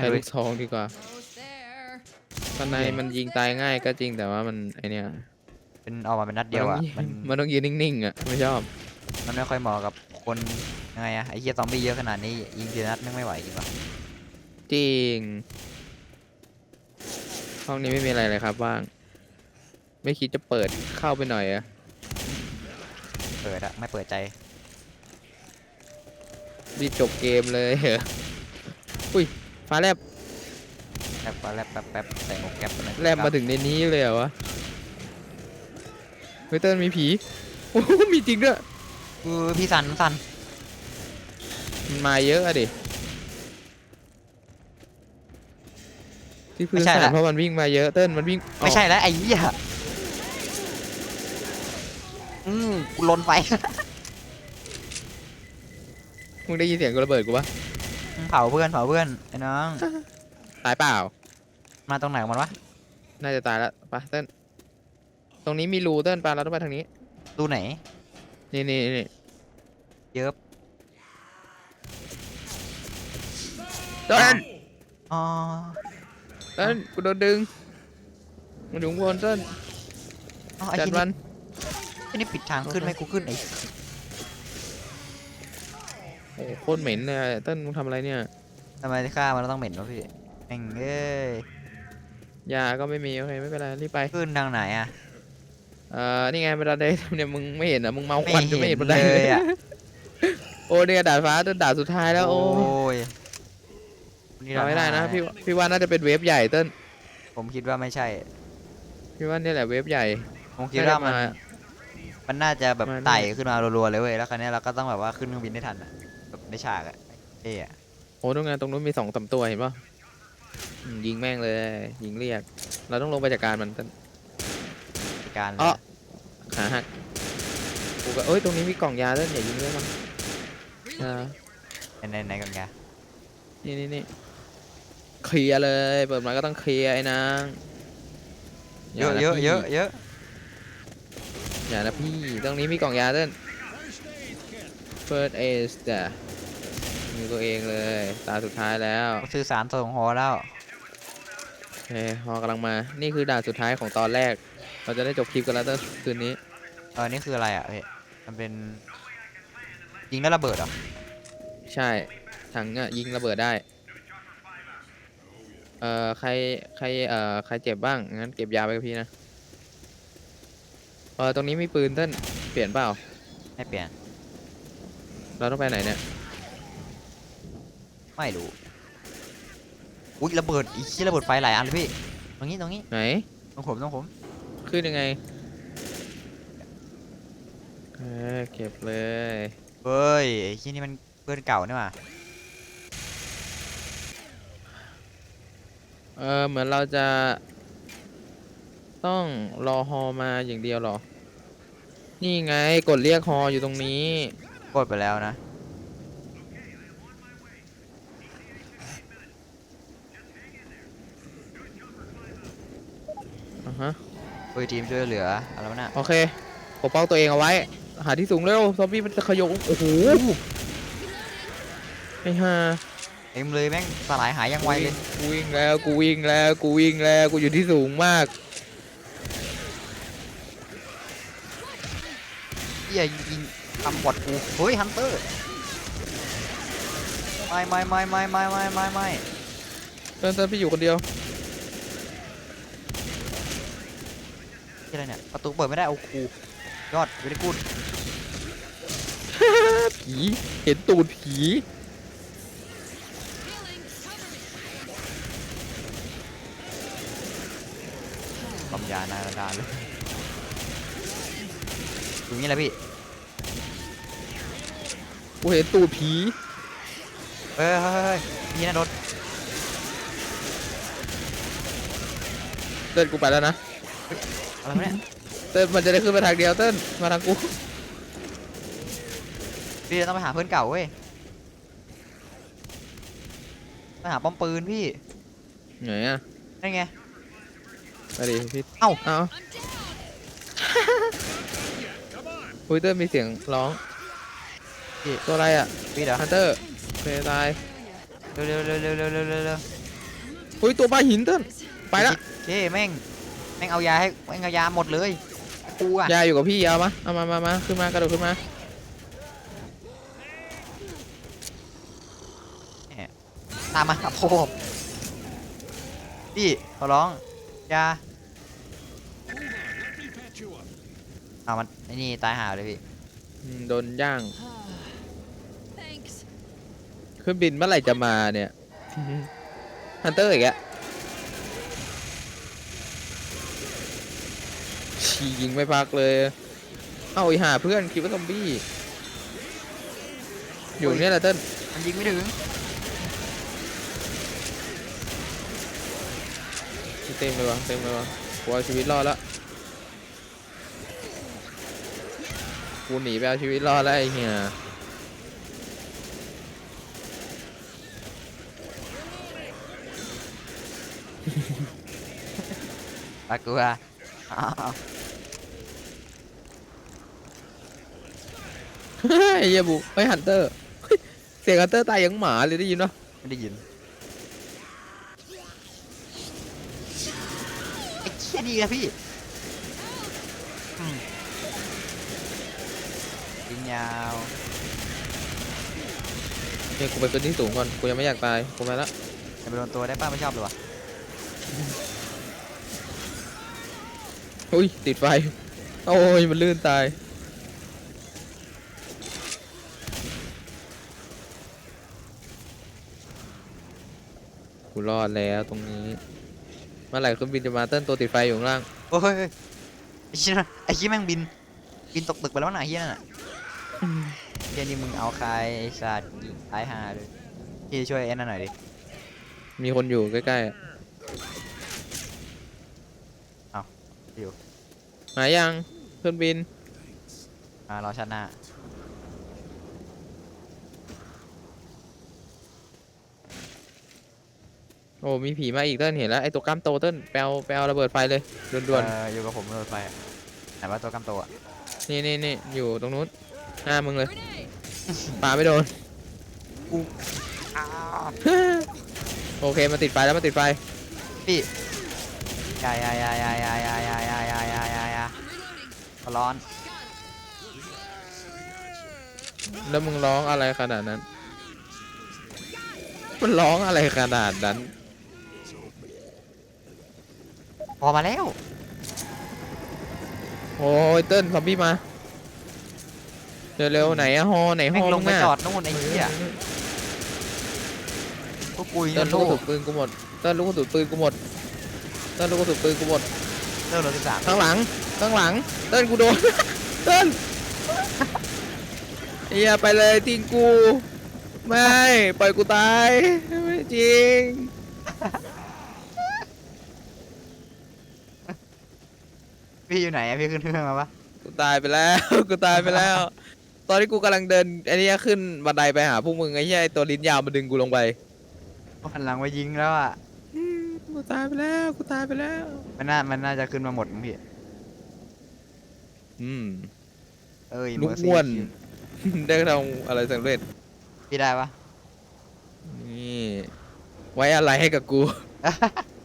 ไปใช้เลลูยกซองดีกว่า Almost there. ตอนในมันยิงตายง่ายก็จริงแต่ว่ามันไอเนี้ยเป็นออกมาเป็นนัดเดียวอะ มัมันนมันต้องยืนนิ่งๆอะไม่ชอบ มันไม่ค่อยเหมาะกับคนยังไงอะไอ้เหี้ยซอมบี้เยอะขนาดนี้ยิงทีละนัดแม่งไม่ไหวจริงปะจริง ห้องนี้ไม่มีอะไรเลยครับว่าง ไม่คิดจะเปิดเข้าไปหน่อยอะเปิดอะไม่เปิดใจรีบจบเกมเลยเหรออุ้ย ฟ้าแลบแป๊บแป๊บแป๊บแป๊บใส่หมวกแก๊ปไปหน่อยแลบมาถึงในนี้เลยเหรอวะเฮ้ยเติ้ลมีผีโอ้โหมีจริงด้วยเออพี่สันสันมันมาเยอะอะดิที่พื้นสารเพราะมันวิ่งมาเยอะเติ้ลมันวิ่งไม่ใช่แล้วไอ้เหี้ยอืมกูลนไปมึงได้ยินเสียงกูระเบิดกูปะ เผาเพื่อนเผาเพื่อนไอ้น้อง ตายเปล่า มาตรงไหนของมันวะน่าจะตายแล้วไปะเติ้ลตรงนี้มีรูเติ้ลปาเราต้องไปทางนี้ ดูไหน นี่นี่นี่เยิบเติ้ลอ๋อเติ้ลกูโดนดึงมันอยู่ข้างบนเติ้ลอ๋อไอ้จัดที่มันี่นไอ้นี่ปิดทางขึ้นโอเคไม่กูขึ้นไอ้ โอ้โหโคตรเหม็นเลยอะเติ้ลมึงทำอะไรเนี่ย ทำไมฆ่ามันแล้วต้องเหม็นวะพี่แม่งเอ้ยยาก็ไม่มี โอเค ไม่เป็นไร รีบไป ขึ้นทางไหนอะเอ่อ นี่ไงบันไดเนี่ยมึงไม่เห็นเหรอะ มึงเมาควันจนไม่เห็นบันไดเลยอะโอ้เนี่ยดาดฟ้าจนดาดสุดท้ายแล้ว โอ้ยนี่เราไม่ได้นะห้าพี่ว่าพี่ว่าน่าจะเป็นเวฟใหญ่เติ้ลผมคิดว่าไม่ใช่ พี่ว่าเนี่ยแหละเวฟใหญ่ผมคิดว่ามัน น่าจะมันน่าจะแบบมานี่ไต่ขึ้นมารัวๆเลยเว้ย แล้วคราวนี้เราก็ต้องแบบว่าขึ้นเครื่องบินได้ทันอะแบบ ในฉากอะเอ๊ะโอ้ตรงนั้นตรงนู้นมีสองสามตัวเห็นป่ะอืมยิงแม่งเลย ยิงเรียก เราต้องลงไปจัดการมันเติ้ลการอ๋อขาหักกูก็เอ้ยตรงนี้มีกล่องยาเติ้ลอย่ายิงเลยมันอ่าในในในกันไงนี่นี่นี่เคลียร์เลยเปิดมาก็ต้องเคลียร์ไอ้นางเยอะาเยอะพี่เยอะเยอะอย่านะพี่ตรงนี้มีกล่องยาเต้น First Aid จ้ะ มีตัวเองเลย ตาสุดท้ายแล้วสื่อสารส่งหอแล้วโอเคฮอกำลังมา นี่คือด่านสุดท้ายของตอนแรก เราจะได้จบคลิปกันแล้วเต้นคืนนี้เออนี่คืออะไรอะเฮ้ยมันเป็นยิงแล้วระเบิดเหรอใช่ถังอะยิงระเบิดได้ เอ่อใครใครเอ่อใครเจ็บบ้างงั้นเก็บยาไปกับพี่นะเออตรงนี้มีปืนเต้นเปลี่ยนเปล่าไม่เปลี่ยน เราต้องไปไหนเนี่ย ไม่รู้ อุ้ยระเบิดอีกที่ระเบิดไฟหลายอันเลยพี่ ตรงนี้ตรงนี้ไหน ตรงผมตรงผมขึ้นยังไงเออเก็บเลย เฮ้ยไอ้ที่นี่มันเพื่อนเก่านี่หว่าเออเหมือนเราจะ ต้องรอฮอมาอย่างเดียวเหรอ นี่ไงกดเรียกฮออยู่ตรงนี้ กดไปแล้วนะ อะฮะเฮ้ยทีมช่วยเหลืออะไรวะน่ะโอเคปกป้องตัวเองเอาไว้ หาที่สูงเร็วซอมบี้มันจะขยงโอ้โหไอ้ห่าเต็มเลยแม่งสลายหายยังไวเลยกูวิ่งแล้วกูวิ่งแล้วกูวิ่งแล้วกูอยู่ที่สูงมากเฮียยิงทำบอดกูเฮ้ยฮันเตอร์ไม่ไม่ไม่ไม่ไม่ไม่ไม่ไม่เติ้ลเติ้ลพี่อยู่คนเดียว ที่อะไรเนี่ย ประตูเปิดไม่ได้เอาคูยอดไม่ได้กูดผีเห็นตูดผีบำยานาดานเลยตรงนี้แหละพี่กูเห็นตูดผีเฮ้ยเฮ้ยเฮ้ยนี่นะรถเติ้ลกูไปแล้วนะ อะไรเนี่ยเติ้ลมันจะได้ขึ้นไปทางเดียวเติ้ลมาทางกูพี่เรต้องไปหาเพื่อนเก่าเว้ยไปหาป้อมปืนพี่ไหนอะนั่นไง ไปดิพี่เอ้า เอ้าอุ้ยเติ้ลมีเสียงร้องตัวอะไรอะพี่เดี๋ยวฮันเตอร์เพย์ตายเร็วเร็วเร็วเร็วเร็วเร็วอุ้ยตัวปลาหินเติ้ลไปละเจ้แม่ง ม่งเอายาให้แม่งเอายาหมดเลยกูอะยาอยู่กับพี่เอามาเอามามามาขึ้นมากระโดดขึ้นมาตามมาครับโบพี่ขอร้องยาเอามันไอ้นี่ตายหาเลยพี่อืมโดนย่าง Thanks. เครื่องบินเมื่อไหร่จะมาเนี่ย ฮันเตอร์อีกแล้ วชียิงไม่พักเลย เอ้าอีห่าเพื่อนคิดว่าซอมบี้ อยู่เนี่ยแหละเต้นมันยิงไม่ถึงเต็มเลยวะเต็มเลยวะกูเอาชีวิตรอดแล้วกูหนีไปเอาชีวิตรอดแล้วไอ้เหี้ยปากกูอะ อ้าวไอ้เหี้ยบุไอ้ฮันเตอร์เสียงฮันเตอร์ตายยังหมาเลยได้ยินปะไม่ได้ยินไอ้เชี่ยดีนะพี่อืมยิงยาวเนี่ยกูไปเป็นที่สูงก่อนกูยังไม่อยากตายกูมาละจะไปโดนตัวได้ป้าไม่ชอบเลยวะ อุ้ยติดไฟ โอ้ยมันลื่นตาย กูรอดแล้วตรงนี้เมื่อไหร่เครื่องบินจะมาเต้นตัวติดไฟอยู่ข้างล่าง โอ้ยไอ้เชี่ยไอ้เชี่ยแม่งบิน บินตกตึกไปแล้วนะเฮียน่ะเฮียนี่มึงเอาใครไอ้สัตว์ยิงตายห่าเลยพี่ช่วยไอ้นั่นหน่อยดิมีคนอยู่ใกล้ๆอะอยู่ มายังเครื่องบินมารอชาติหน้าโอ้มีผีมาอีกเต้นเห็นแล้วไอตัวกล้ามโตเต้นแปลวแปลวระเบิดไฟเลยด่วนเอออยู่กับผมรถไฟอะไหนว่าตัวกำโตวอะๆนี่นี่นี่อยู่ตรงนู้นหน้ามึงเลย Grenade. ปาไม่โดน อ้าวโอเคมาติดไฟแล้วมาติดไฟ พี่อยาอยาอยาอยาอยาอยาอยาอยาอยาอยาอยาอยา I'm reloading. ร้อน แล้วมึงร้องอะไรขนาดนั้น มันร้องอะไรขนาดนั้น พอมาแล้ว โอ้ยเติ้ลซอมบี้มา เร็วๆไหนอะฮอไหนฮแม่งอลงไปมึะจอดนู่นไอ้เหี้ยพวกกูยิงเติ้ลโลลูกกระสุนปืนกูหมดเติ้ลลูกกระสุนปืนกูหมดเติ้ลลูกกระสุนปืนกูหมด เริ่มรถที่สามข้างหลัง ข้างหลังเติ้ลกูโดน เติ้ลเฮียไปเลยทิ้งกู ไม่ปล่อยกูตายไม่จริงพี่อยู่ไหนอะพี่ขึ้นเครื่องมาปะกูตายไปแล้ว กูตายไปแล้ว ตอนที่กูกำลังเดินไอ้นี่ขึ้นบันไดไปหาพวกมึงไอ้เหี้ยไอ้ตัวลิ้นยาวมาดึงกูลงไปหันหลังไปยิงแล้วอะอืมกูตายไปแล้ว กูตายไปแล้ว มันน่ามันน่าจะขึ้นมาหมดมั้งพี่ อืม เอ้ยลูก Mercy อ้วน Kill ได้ทำอะไรสำเร็จ พี่ได้ปะนี่ ไว้อะไรให้กับกู